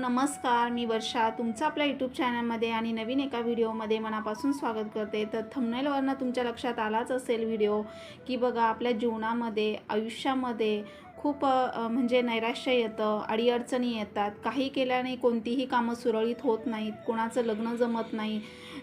नमस्कार मी वर्षा. तुमचं आपल्या यूट्यूब चॅनलमध्ये आणि नवीन एका व्हिडिओमध्ये मनापासून स्वागत करते. तर थंबनेलवरनं तुमच्या लक्षात आलाच असेल व्हिडिओ की बघा आपल्या जीवनामध्ये आयुष्यामध्ये खूप म्हणजे नैराश्य येतं अडीअडचणी येतात. काही केल्याने कोणतीही कामं सुरळीत होत नाहीत कोणाचं लग्न जमत नाही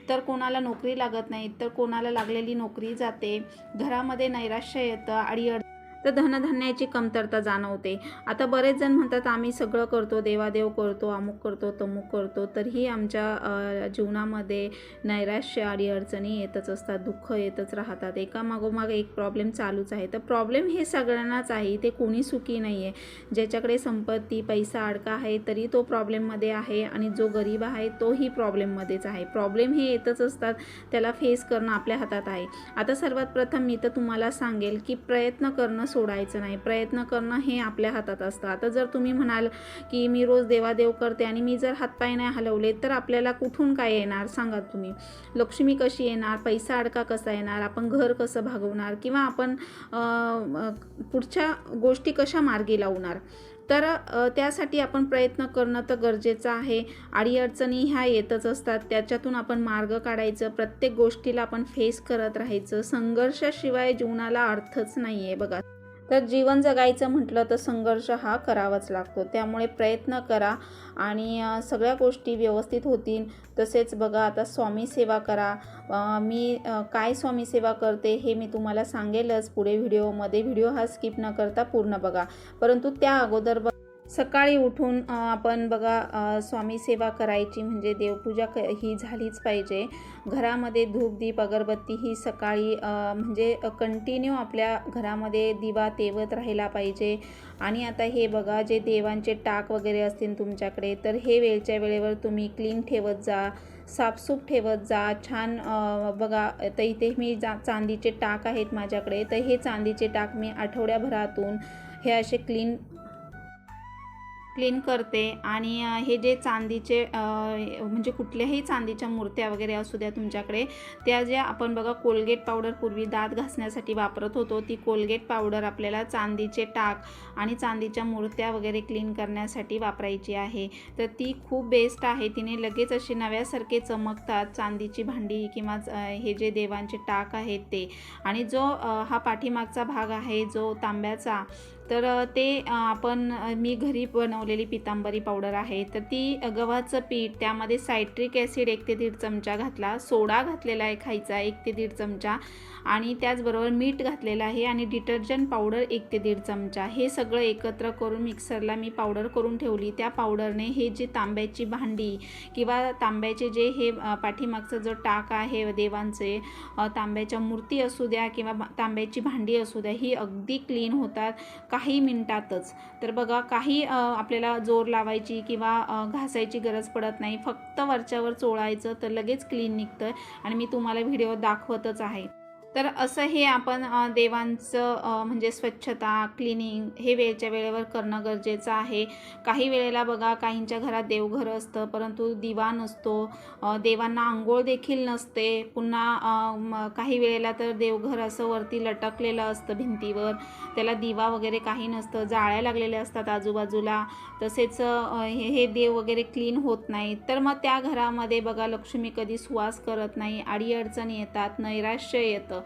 तर कोणाला नोकरी लागत नाही तर कोणाला लागलेली नोकरी जाते. घरामध्ये नैराश्य येतं अडीअड तर धनधान्याची कमतरता जाणवते. आता बरेच जण म्हणतात आम्ही सगळं करतो देवादेव करतो अमुक करतो तमुक करतो. तरीही आमच्या जीवनामध्ये नैराश्य आणि अडचणी येतच असतात दुःख येतच राहतात. एका मागोमाग एक प्रॉब्लेम चालूच आहे. तर प्रॉब्लेम हे सगळ्यांनाच आहे. ते कोणी सुखी नाही आहे ज्याच्याकडे संपत्ती पैसा अडका आहे तरी तो प्रॉब्लेममध्ये आहे आणि जो गरीब आहे तोही प्रॉब्लेममध्येच आहे. प्रॉब्लेम हे येतच असतात. त्याला फेस करणं आपल्या हातात आहे. आता सर्वात प्रथम मी तर तुम्हाला सांगेल की प्रयत्न करणं सोडायचं नाही. प्रयत्न करणं हे आपल्या हातात असतं. आता जर तुम्ही म्हणाल की मी रोज देवादेव करते आणि मी जर हातपाय नाही हलवले तर आपल्याला कुठून काय येणार? सांगा तुम्ही. लक्ष्मी कशी येणार? पैसा अडका कसा येणार? आपण घर कसं भागवणार? किंवा आपण पुढच्या गोष्टी कशा मार्गी लावणार? तर त्यासाठी आपण प्रयत्न करणं तर गरजेचं आहे. अडीअडचणी ह्या येतच असतात. त्याच्यातून आपण मार्ग काढायचं. प्रत्येक गोष्टीला आपण फेस करत राहायचं. संघर्षाशिवाय जीवनाला अर्थच नाही आहे बघा. तर जीवन जगायचं म्हटलं तर संघर्ष हा करावाच लागतो. त्यामुळे प्रयत्न करा आणि सगळ्या गोष्टी व्यवस्थित होतील. तसेच बघा आता स्वामी सेवा करा. मी काय स्वामी सेवा करते हे मी तुम्हाला सांगेलच. पुढे व्हिडिओमध्ये व्हिडिओ हा स्किप न करता पूर्ण बघा. परंतु त्या अगोदर ब सकाळी उठून आपण बघा स्वामी सेवा करायची म्हणजे देवपूजा क ही झालीच पाहिजे. घरामध्ये धूप दीप अगरबत्ती ही सकाळी म्हणजे कंटिन्यू आपल्या घरामध्ये दिवा तेवत राहिला पाहिजे. आणि आता हे बघा जे देवांचे टाक वगैरे असतील तुमच्याकडे तर हे वेळच्या वेळेवर तुम्ही क्लीन ठेवत जा साफसूफ ठेवत जा. छान बघा तर इथे मी जा चांदीचे टाक आहेत माझ्याकडे तर हे चांदीचे टाक मी आठवड्याभरातून हे असे क्लीन क्लीन करते आणि हे जे चांदीचे म्हणजे कुठल्याही चांदीच्या मूर्त्या वगैरे असू द्या तुमच्याकडे त्या ज्या आपण बघा कोलगेट पावडर पूर्वी दात घासण्यासाठी वापरत होतो ती कोलगेट पावडर आपल्याला चांदीचे टाक आणि चांदीच्या मूर्त्या वगैरे क्लीन करण्यासाठी वापरायची आहे. तर ती खूप बेस्ट आहे. तिने लगेच अशी नव्यासारखे चमकतात चांदीची भांडी किंवा हे जे देवांचे टाक आहेत ते. आणि जो हा पाठीमागचा भाग आहे जो तांब्याचा तर ते आपण मी घरी बनवलेली पितांबरी पावडर आहे. तर ती गव्हाचं पीठ त्यामध्ये सायट्रिक ॲसिड एक ते दीड चमचा घातला. सोडा घातलेला आहे खायचा एक ते दीड चमचा. आणि त्याचबरोबर मीठ घातलेलं आहे आणि डिटर्जंट पावडर एक ते दीड चमचा. हे सगळं एकत्र करून मिक्सरला मी पावडर करून ठेवली. त्या पावडरने हे जी तांब्याची भांडी किंवा तांब्याचे जे हे पाठीमागचं जो टाक आहे देवांचे तांब्याच्या मूर्ती असू द्या किंवा तांब्याची भांडी असू द्या ही अगदी क्लीन होतात. काही मिनटातच. तर बघा काही आपल्याला जोर लावायची किंवा घासायची गरज पडत नाही. फक्त वरच्यावर चोळायचं तर लगेच क्लीन निघतं आणि मी तुम्हाला व्हिडिओ दाखवतच आहे. तर असं हे आपण देवांचं म्हणजे स्वच्छता क्लिनिंग हे वेळच्या वेळेवर करणं गरजेचं आहे. काही वेळेला बघा काहींच्या घरात देवघर असतं परंतु दिवा नसतो. देवांना आंघोळ देखील नसते. पुन्हा काही वेळेला तर देवघर असं वरती लटकलेलं असतं भिंतीवर. त्याला दिवा वगैरे काही नसतं. जाळ्या लागलेल्या असतात आजूबाजूला. तसेच हे हे देव वगैरे क्लीन होत नाही तर मग त्या घरामध्ये बघा लक्ष्मी कधी सुवास करत नाही. अडीअडचणी येतात. नैराश्य येतं.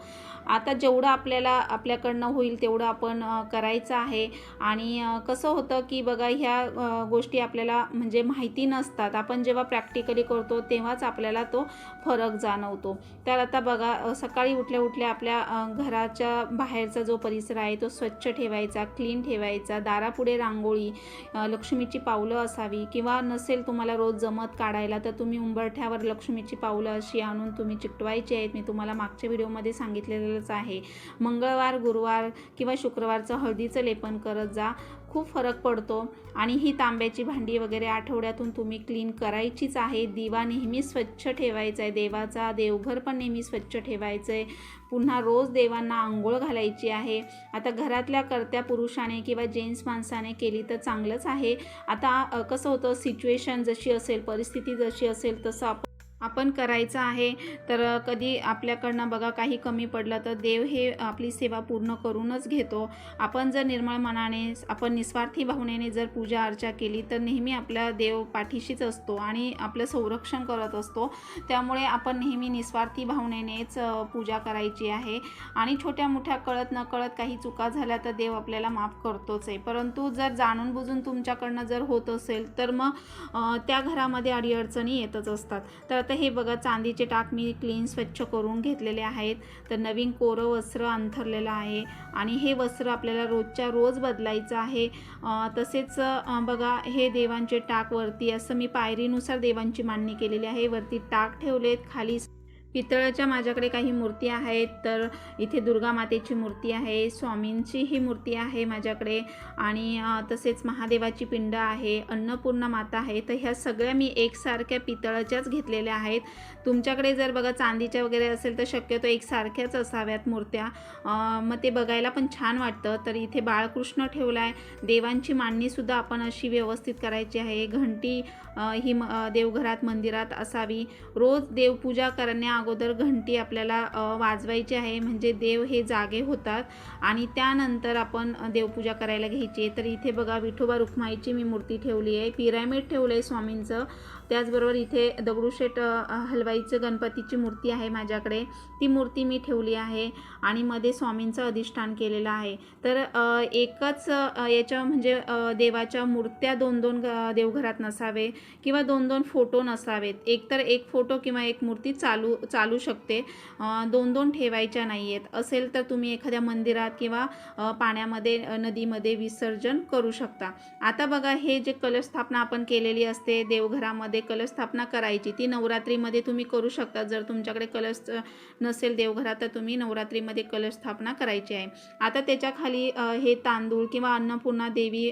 आता जेवढं आपल्याला आपल्याकडनं होईल तेवढं आपण करायचं आहे. आणि कसं होतं की बघा ह्या गोष्टी आपल्याला म्हणजे माहिती नसतात. आपण जेव्हा प्रॅक्टिकली करतो तेव्हाच आपल्याला तो फरक जाणवतो. तर आता बघा सकाळी उठल्या उठल्या आपल्या घराच्या बाहेरचा जो परिसर आहे तो स्वच्छ ठेवायचा क्लीन ठेवायचा. दारापुढे रांगोळी लक्ष्मीची पावलं असावी. किंवा नसेल तुम्हाला रोज जमत काढायला तर तुम्ही उंबरठ्यावर लक्ष्मीची पावलं अशी आणून तुम्ही चिकटवायची आहेत. मी तुम्हाला मागच्या व्हिडिओमध्ये सांगितलेलंच आहे. मंगळवार गुरुवार किंवा शुक्रवारचं हळदीचं लेपन करत जा. खूप फरक पडतो आणि ही तांब्याची भांडी वगैरे आठवड्यातून तुम्ही क्लीन करायचीच आहे. दिवा नेहमी स्वच्छ ठेवायचा आहे देवाचा देवघर पण नेहमी स्वच्छ ठेवायचं आहे पुन्हा रोज देवांना आंघोळ घालायची आहे. आता घरातल्या कर्त्या पुरुषाने किंवा जेंट्स माणसाने केली तर चांगलंच आहे. आता कसं होतं सिच्युएशन जशी असेल परिस्थिती जशी असेल तसं आपण आपण करायचं आहे तर कधी आपल्याकडनं बघा काही कमी पडलं तर देव हे आपली सेवा पूर्ण करूनच घेतो. आपण जर निर्मळ मनाने आपण निस्वार्थी भावनेने जर पूजा अर्चा केली तर नेहमी आपला देव पाठीशीच असतो आणि आपलं संरक्षण करत असतो. त्यामुळे आपण नेहमी निस्वार्थी भावनेनेच पूजा करायची आहे. आणि छोट्या मोठ्या कळत न कळत काही चुका झाल्या तर देव आपल्याला माफ करतोच आहे. परंतु जर जाणून बुजून तुमच्याकडनं जर होत असेल तर मग त्या घरामध्ये अडीअडचणी येतच असतात. तर तर हे बघा चांदीचे टाक मी क्लीन स्वच्छ करून घेतलेले आहेत. तर नवीन कोरं वस्त्र अंथरलेलं आहे आणि हे वस्त्र आपल्याला रोजच्या रोज बदलायचं आहे. तसेच बघा हे देवांचे टाक वरती असं मी पायरीनुसार देवांची मांडणी केलेली आहे. वरती टाक ठेवलेत खाली पितळाच्या माझ्याकडे काही मूर्ती आहेत तर इथे दुर्गा मातेची मूर्ती आहे स्वामींची ही मूर्ती आहे माझ्याकडे. आणि तसेच महादेवाची पिंड आहे अन्नपूर्णा माता आहे. तर ह्या सगळ्या मी एकसारख्या पितळाच्याच घेतलेल्या आहेत. तुमच्याकडे जर बघा चांदीच्या वगैरे असेल तर शक्यतो एकसारख्याच असाव्यात मूर्त्या. मग ते बघायला पण छान वाटतं. तर इथे बाळकृष्ण ठेवला आहे देवांची मांडणीसुद्धा आपण अशी व्यवस्थित करायची आहे. घंटी ही म- देवघरात मंदिरात असावी. रोज देवपूजा करण्या अगोदर घंटी आपल्याला वाजवायची आहे. म्हणजे देव हे जागे होतात. आणि त्यानंतर आपण देवपूजा करायला घ्यायची आहे. तर इथे बघा विठोबा रुक्माईची मी मूर्ती ठेवली आहे. पिरॅमिड ठेवलं आहे स्वामींचं. त्याचबरोबर इथे दगडूशेठ हलवाईचं गणपतीची मूर्ती आहे माझ्याकडे. ती मूर्ती मी ठेवली आहे आणि मध्ये स्वामींचं अधिष्ठान केलेलं आहे. तर एकच याच्या म्हणजे देवाच्या मूर्त्या दोन दोन देवघरात नसावे किंवा दोन दोन फोटो नसावेत. एक तर एक फोटो किंवा एक मूर्ती चालू चालू शकते. दोन दोन ठेवायच्या नाही आहेत असेल तर तुम्ही एखाद्या मंदिरात किंवा पाण्यामध्ये नदीमध्ये विसर्जन करू शकता. आता बघा हे जे कलशस्थापना आपण केलेली असते देवघरामध्ये कलशस्थापना करायची. ती नवरात्रीमध्ये तुम्ही करू शकता. जर तुमच्याकडे कलश नसेल देवघरात तर तुम्ही नवरात्रीमध्ये कलशस्थापना करायची आहे. आता त्याच्याखाली हे तांदूळ किंवा अन्नपूर्णा देवी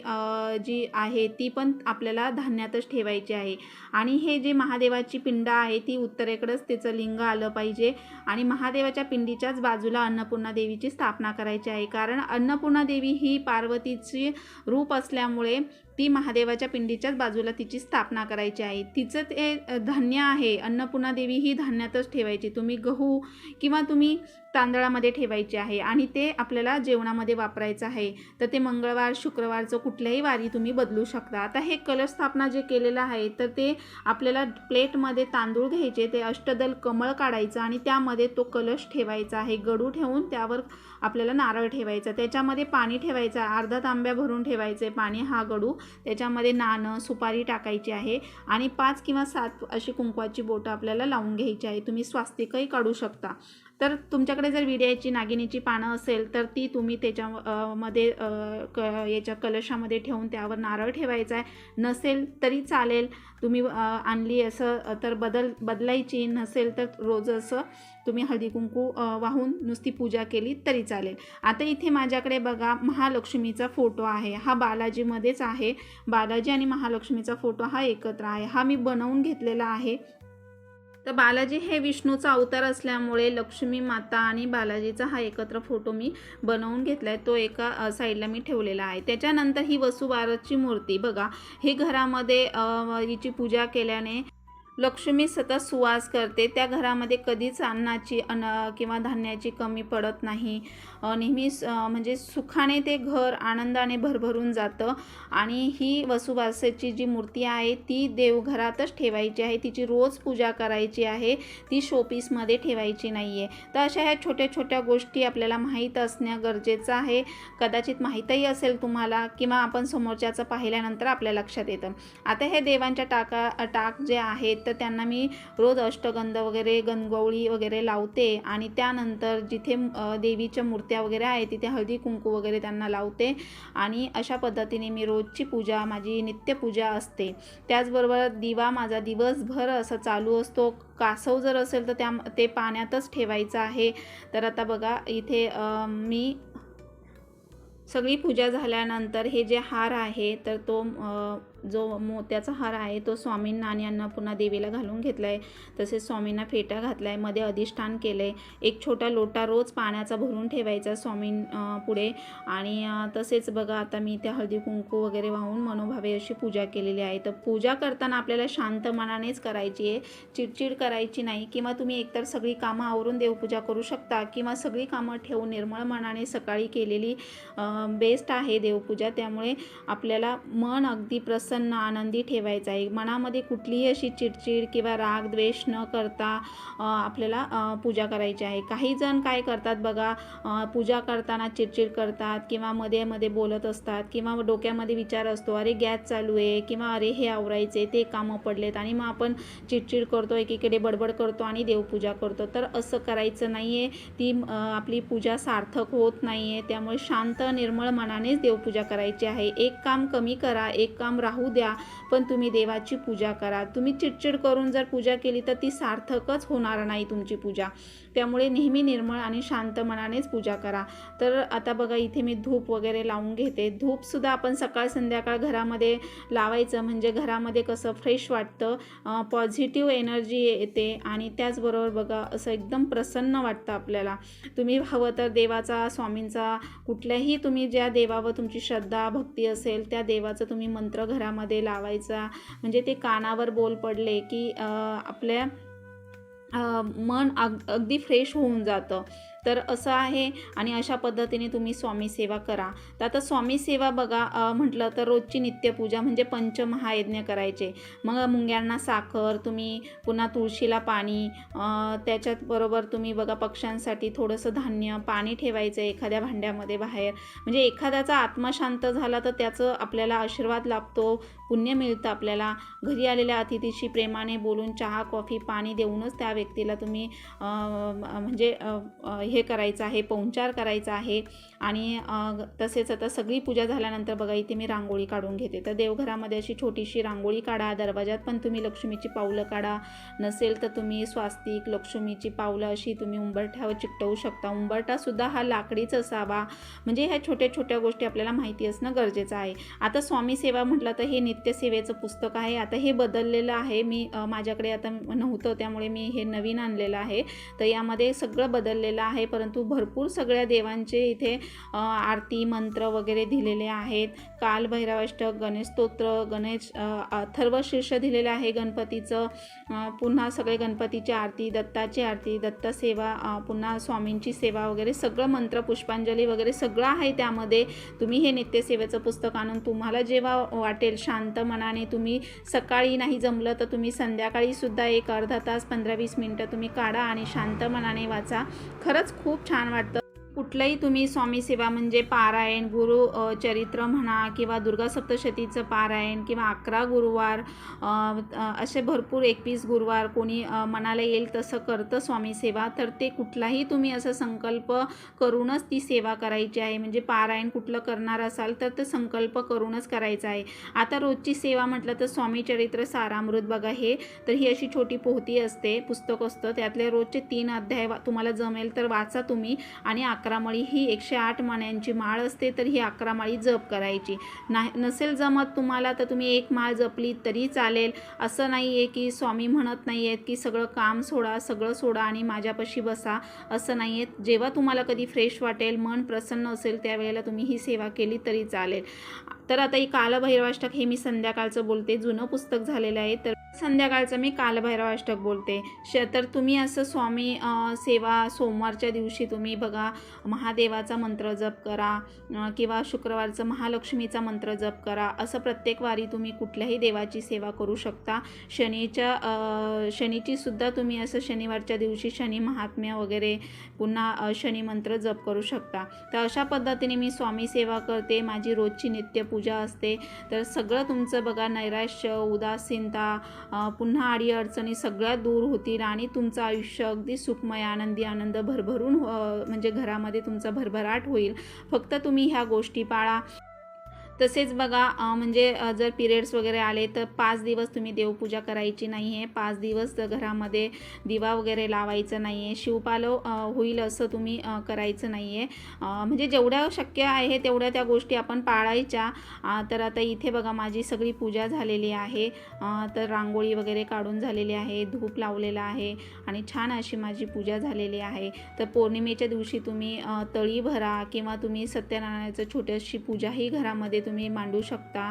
जी आहे ती पण आपल्याला धान्यातच ठेवायची आहे. आणि हे जे महादेवाची पिंड आहे ती उत्तरेकडंच त्याचं लिंग आलं पाहिजे. आणि महादेवाच्या पिंडीच्याच बाजूला अन्नपूर्णा देवीची स्थापना करायची आहे. कारण अन्नपूर्णा देवी ही पार्वतीची रूप असल्यामुळे ती महादेवाच्या पिंडीच्याच बाजूला तिची स्थापना करायची आहे. तिचं ते धान्य आहे. अन्नपूर्णा देवी ही धान्यातच ठेवायची. तुम्ही गहू किंवा तुम्ही तांदळामध्ये ठेवायचे आहे आणि ते आपल्याला जेवणामध्ये वापरायचं आहे. तर ते मंगळवार शुक्रवारचं कुठल्याही वारी तुम्ही बदलू शकता. आता हे कलश स्थापना जे केलेलं आहे तर ते आपल्याला प्लेटमध्ये तांदूळ घ्यायचे ते अष्टदल कमळ काढायचं आणि त्यामध्ये तो कलश ठेवायचा आहे. गडू ठेवून त्यावर आपल्याला नारळ ठेवायचा. त्याच्यामध्ये पाणी ठेवायचं अर्धा तांब्या भरून ठेवायचे पाणी हा गडू. त्याच्यामध्ये नाणं सुपारी टाकायची आहे आणि पाच किंवा सात अशी कुंकवाची बोटं आपल्याला लावून घ्यायची आहे. तुम्ही स्वास्तिकही काढू शकता. तर तुमच्याकडे जर विड्याची नागिनीची पानं असेल तर ती तुम्ही त्याच्या मध्ये क याच्या कलशामध्ये ठेवून त्यावर नारळ ठेवायचा आहे. नसेल तरी चालेल. तुम्ही आणली असं तर बदल बदलायची नसेल तर रोज असं तुम्ही हळदी कुंकू वाहून नुसती पूजा केली तरी चालेल. आता इथे माझ्याकडे बघा महालक्ष्मीचा फोटो आहे. हा बालाजीमध्येच आहे. बालाजी आणि महालक्ष्मीचा फोटो हा एकत्र आहे. हा मी बनवून घेतलेला आहे. तर बालाजी हे विष्णूचा अवतार असल्यामुळे लक्ष्मी माता आणि बालाजीचा हा एकत्र फोटो मी बनवून घेतला आहे तो एका साईडला मी ठेवलेला आहे. त्याच्यानंतर ही वसुबारसची मूर्ती बघा. ही घरामध्ये हिची पूजा केल्याने लक्ष्मी सतत सुवास करते. त्या घरामध्ये कधीच अन्नाची अन्न किंवा धान्याची कमी पडत नाही. नेहमी म्हणजे सुखाने ते घर आनंदाने भरभरून जातं. आणि ही वसुबासेची जी मूर्ती आहे ती देवघरातच ठेवायची आहे. तिची रोज पूजा करायची आहे. ती शोपीसमध्ये ठेवायची नाही आहे तर अशा ह्या छोट्या छोट्या गोष्टी आपल्याला माहीत असणं गरजेचं आहे. कदाचित माहीतही असेल तुम्हाला किंवा आपण समोरच्याचं पाहिल्यानंतर आपल्या लक्षात येतं. आता हे देवांच्या टाका टाक जे आहेत तर त्यांना मी रोज अष्टगंध वगैरे गणगवळी वगैरे लावते. आणि त्यानंतर जिथे देवीच्या मूर्ती मूर्त्या वगैरे आहे तिथे हळदी कुंकू वगैरे त्यांना लावते. आणि अशा पद्धतीने मी रोजची पूजा माझी नित्यपूजा असते. त्याचबरोबर दिवा माझा दिवसभर असं चालू असतो. कासव जर असेल तर त्या ते पाण्यातच ठेवायचं आहे. तर आता बघा इथे मी सगळी पूजा झाल्यानंतर हे जे हार आहे तर तो जो मोत्याचा हार आहे तो स्वामींना आणि अन्नपूर्णा देवीला घालून घेतला आहे तसेच स्वामींना फेटा घातला आहे मध्ये अधिष्ठान केलं आहे एक छोटा लोटा रोज पाण्याचा भरून ठेवायचा स्वामीं पुढे. आणि तसेच बघा आता मी त्या हळदी कुंकू वगैरे वाहून मनोभावे अशी पूजा केलेली आहे. तर पूजा करताना आपल्याला शांत मनानेच करायची आहे. चिडचिड करायची नाही किंवा तुम्ही एकतर सगळी कामं आवरून देवपूजा करू शकता किंवा सगळी कामं ठेवून निर्मळ मनाने सकाळी केलेली बेस्ट आहे देवपूजा. त्यामुळे आपल्याला मन अगदी प्रसन्न आनंदी ठेवायचा आहे. मनामध्ये कुठलीही अशी चिडचिड किंवा राग द्वेष न करता आपल्याला पूजा करायची आहे. काही जण काय करतात बघा पूजा करताना चिडचिड करतात किंवा मध्ये मध्ये बोलत असतात किंवा डोक्यामध्ये विचार असतो अरे गॅस चालू आहे किंवा अरे हे आवरायचे ते कामं पडलेत आणि मग आपण चिडचिड करतो एकीकडे बडबड करतो आणि देवपूजा करतो. तर असं करायचं नाही आहे ती आपली पूजा सार्थक होत नाही आहे त्यामुळे शांत निर्मळ मनानेच देवपूजा करायची आहे. एक काम कमी करा एक काम राहू द्या पण तुम्ही देवाची पूजा करा. तुम्ही चिडचिड करून जर पूजा केली तर ती सार्थकच होणार नाही तुमची पूजा. त्यामुळे नेहमी निर्मळ आणि शांत मनानेच पूजा करा. तर आता बघा इथे मी धूप वगैरे लावून घेते. धूपसुद्धा आपण सकाळ संध्याकाळ घरामध्ये लावायचं. म्हणजे घरामध्ये कसं फ्रेश वाटतं पॉझिटिव्ह एनर्जी येते आणि त्याचबरोबर बघा असं एकदम प्रसन्न वाटतं आपल्याला. तुम्ही हवं तर देवाचा स्वामींचा कुठल्याही तुम्ही ज्या देवावर तुमची श्रद्धा भक्ती असेल त्या देवाचं तुम्ही मंत्र घरामध्ये लावायचा. म्हणजे ते कानावर बोल पडले की आपल्या मन अग अगदी फ्रेश होऊन जातं. तर असं आहे आणि अशा पद्धतीने तुम्ही स्वामी सेवा करा. तर आता स्वामी सेवा बघा म्हटलं तर रोजची नित्यपूजा म्हणजे पंचमहायज्ञ करायचे. मग मुंग्यांना साखर तुम्ही पुन्हा तुळशीला पाणी त्याच्यात बरोबर तुम्ही बघा पक्ष्यांसाठी थोडंसं धान्य पाणी ठेवायचं एखाद्या भांड्यामध्ये बाहेर. म्हणजे एखाद्याचा आत्मा शांत झाला तर त्याचं आपल्याला आशीर्वाद लाभतो पुण्य मिळतं आपल्याला. घरी आलेल्या अतिथीशी प्रेमाने बोलून चहा कॉफी पाणी देऊनच त्या व्यक्तीला तुम्ही म्हणजे हे करायचं आहे पौंचार करायचा आहे. आणि तसेच आता सगळी पूजा झाल्यानंतर बघा इथे मी रांगोळी काढून घेते. तर देवघरामध्ये अशी छोटीशी रांगोळी काढा दरवाजात पण तुम्ही लक्ष्मीची पावलं काढा. नसेल तर तुम्ही स्वास्तिक लक्ष्मीची पावलं अशी तुम्ही उंबरठ्यावर चिकटवू शकता. उंबरठासुद्धा हा लाकडीच असावा. म्हणजे ह्या छोट्या छोट्या गोष्टी आपल्याला माहिती असणं गरजेचं आहे. आता स्वामी सेवा म्हटलं तर हे नित्यसेवेचं पुस्तक आहे. आता हे बदललेलं आहे. मी माझ्याकडे आता नव्हतं त्यामुळे मी हे नवीन आणलेलं आहे. तर यामध्ये सगळं बदललेलं आहे. परंतु भरपूर सगळ्या देवांचे इथे आरती मंत्र वगैरे दिलेले आहेत. कालभैरवाष्टक गणेश स्तोत्र गणेश दिलेलं आहे गणपतीचं. पुन्हा सगळे गणपतीची आरती दत्ताची आरती दत्त सेवा पुन्हा स्वामींची सेवा वगैरे सगळं मंत्र पुष्पांजली वगैरे सगळं आहे त्यामध्ये. तुम्ही हे नित्यसेवेचं पुस्तक आणून तुम्हाला जेव्हा वाटेल शांत मनाने तुम्ही सकाळी नाही जमलं तर तुम्ही संध्याकाळी सुद्धा एक अर्धा तास पंधरा वीस मिनटं तुम्ही काढा आणि शांत मनाने वाचा. खरंच खूप छान वाटतं. कुठलंही तुम्ही स्वामी सेवा म्हणजे पारायण गुरु चरित्र म्हणा किंवा दुर्गा सप्तशतीचं पारायण किंवा अकरा गुरुवार असे भरपूर एकवीस गुरुवार कोणी मनाला येईल तसं करतं स्वामी सेवा. तर ते कुठलाही तुम्ही असं संकल्प करूनच ती सेवा करायची आहे. म्हणजे पारायण कुठलं करणार असाल तर ते संकल्प करूनच करायचं आहे. आता रोजची सेवा म्हटलं तर स्वामी चरित्र सारामृत बघा हे. तर ही अशी छोटी पोहती असते पुस्तक असतं. त्यातले रोजचे तीन अध्याय वा- तुम्हाला जमेल तर वाचा तुम्ही. आणि अकरा माळी ही एकशे आठ माण्यांची माळ असते तर ही अकरा माळी जप करायची. नाही नसेल जमत तुम्हाला तर तुम्ही एक माळ जपली तरी चालेल. असं नाही आहे की स्वामी म्हणत नाही आहेत की सगळं काम सोडा सगळं सोडा आणि माझ्यापाशी बसा. असं नाही आहे जेव्हा तुम्हाला कधी फ्रेश वाटेल मन प्रसन्न असेल त्यावेळेला तुम्ही ही सेवा केली तरी चालेल. तर आता ही कालभैरवाष्टक हे मी संध्याकाळचं बोलते. जुनं पुस्तक झालेलं आहे तर संध्याकाळचं मी कालभैरवाष्टक बोलते. श तर तुम्ही असं स्वामी सेवा सोमवारच्या दिवशी तुम्ही बघा महादेवाचा मंत्र जप करा किंवा शुक्रवारचं महालक्ष्मीचा मंत्र जप करा असं प्रत्येक वारी तुम्ही कुठल्याही देवाची सेवा करू शकता. शनीच्या शनीची सुद्धा तुम्ही असं शनिवारच्या दिवशी शनी महात्म्य वगैरे पुन्हा शनी मंत्र जप करू शकता. तर अशा पद्धतीने मी स्वामी सेवा करते माझी रोजची नित्यपूजा असते. तर सगळं तुमचं बघा नैराश्य उदासीनता पुन्हा अडीअडचणी सगळ्या दूर होतील आणि तुमचं आयुष्य अगदी सुखमय आनंदी आनंद भरभरून म्हणजे घरामध्ये तुमचा भरभराट होईल. फक्त तुम्ही ह्या गोष्टी पाळा. तसेच बघा म्हणजे जर पिरियड्स वगैरे आले तर पाच दिवस तुम्ही देवपूजा करायची नाही आहे पाच दिवस घरामध्ये दिवा वगैरे लावायचं नाही आहे शिवपालव होईल असं तुम्ही करायचं नाही आहे म्हणजे जेवढ्या शक्य आहे तेवढ्या त्या गोष्टी आपण पाळायच्या. तर आता इथे बघा माझी सगळी पूजा झालेली आहे. तर रांगोळी वगैरे काढून झालेली आहे. धूप लावलेला आहे आणि छान अशी माझी पूजा झालेली आहे. तर पौर्णिमेच्या दिवशी तुम्ही तळी भरा किंवा तुम्ही सत्यनारायणाचं छोटीशी पूजाही घरामध्ये तुम्ही मांडू शकता.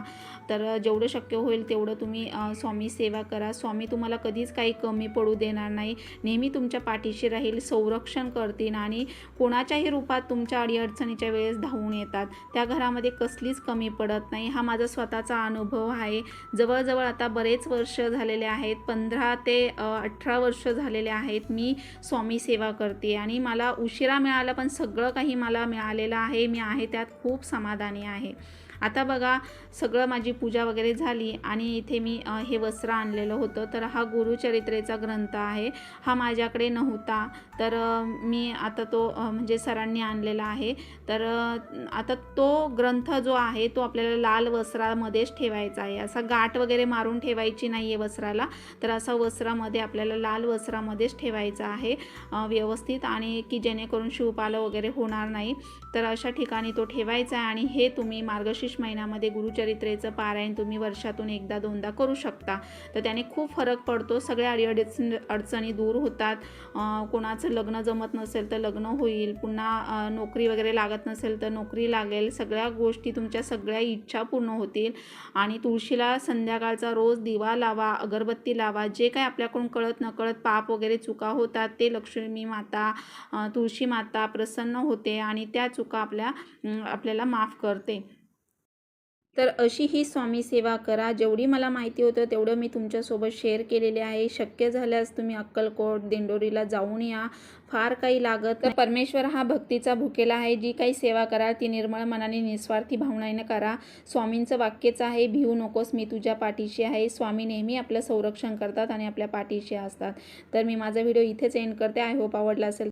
तर जेवढं शक्य होईल तेवढं तुम्ही स्वामी सेवा करा. स्वामी तुम्हाला कधीच काही कमी पडू देणार नाही. नेहमी तुमच्या पाठीशी राहील संरक्षण करतील आणि कोणाच्याही रूपात तुमच्या अडीअडचणीच्या वेळेस धावून येतात. त्या घरामध्ये कसलीच कमी पडत नाही. हा माझा स्वतःचा अनुभव आहे. जवळजवळ आता बरेच वर्ष झालेले आहेत. पंधरा ते अठरा वर्ष झालेले आहेत मी स्वामी सेवा करते आणि मला उशिरा मिळालं पण सगळं काही मला मिळालेलं आहे. मी आहे त्यात खूप समाधानी आहे. आता बघा सगळं माझी पूजा वगैरे झाली आणि इथे मी हे वस्त्र आणलेलं होतं. तर हा गुरुचरित्रेचा ग्रंथ आहे. हा माझ्याकडे नव्हता. तर मी आता तो म्हणजे सरांनी आणलेला आहे. तर आता तो ग्रंथ जो आहे तो आपल्याला लाल वस्त्रामध्येच ठेवायचा आहे. असा गाठ वगैरे मारून ठेवायची नाही आहे वस्त्राला. तर असा वस्त्रामध्ये आपल्याला लाल वस्त्रामध्येच ठेवायचा आहे व्यवस्थित. आणि की जेणेकरून शिवपालं वगैरे होणार नाही तर अशा ठिकाणी तो ठेवायचा आहे. आणि हे तुम्ही मार्गशीर्ष महिन्यामध्ये गुरुचरित्रेचं पारायण तुम्ही वर्षातून एकदा दोनदा करू शकता. तर त्याने खूप फरक पडतो. सगळ्या अडीअडचण अडचणी दूर होतात. कोणाचं लग्न जमत नसेल तर लग्न होईल पुन्हा नोकरी वगैरे लागत नसेल तर नोकरी लागेल सगळ्या गोष्टी तुमच्या सगळ्या इच्छा पूर्ण होतील. आणि तुळशीला संध्याकाळचा रोज दिवा लावा अगरबत्ती लावा जे काही आपल्याकडून कळत नकळत पाप वगैरे चुका होतात ते लक्ष्मी माता तुळशी माता प्रसन्न होते आणि त्या चुका आपल्या आपल्याला माफ करते. तर अशी ही स्वामी सेवा करा. जेवढी मला माहिती होतं तेवढं मी तुमच्यासोबत शेअर केलेले आहे. शक्य झाल्यास तुम्ही अक्कलकोट दिंडोरीला जाऊन या. फार काही लागत तर परमेश्वर हा भक्तीचा भुकेला आहे. जी काही सेवा करा ती निर्मळ मनाने निस्वार्थी भावनेने करा. स्वामींचं वाक्यच आहे भिवू नकोस मी तुझ्या पाठीशी आहे. स्वामी नेहमी आपलं संरक्षण करतात आणि आपल्या पाठीशी असतात. तर मी माझा व्हिडिओ इथेच एंड करते. आय होप आवडला असेल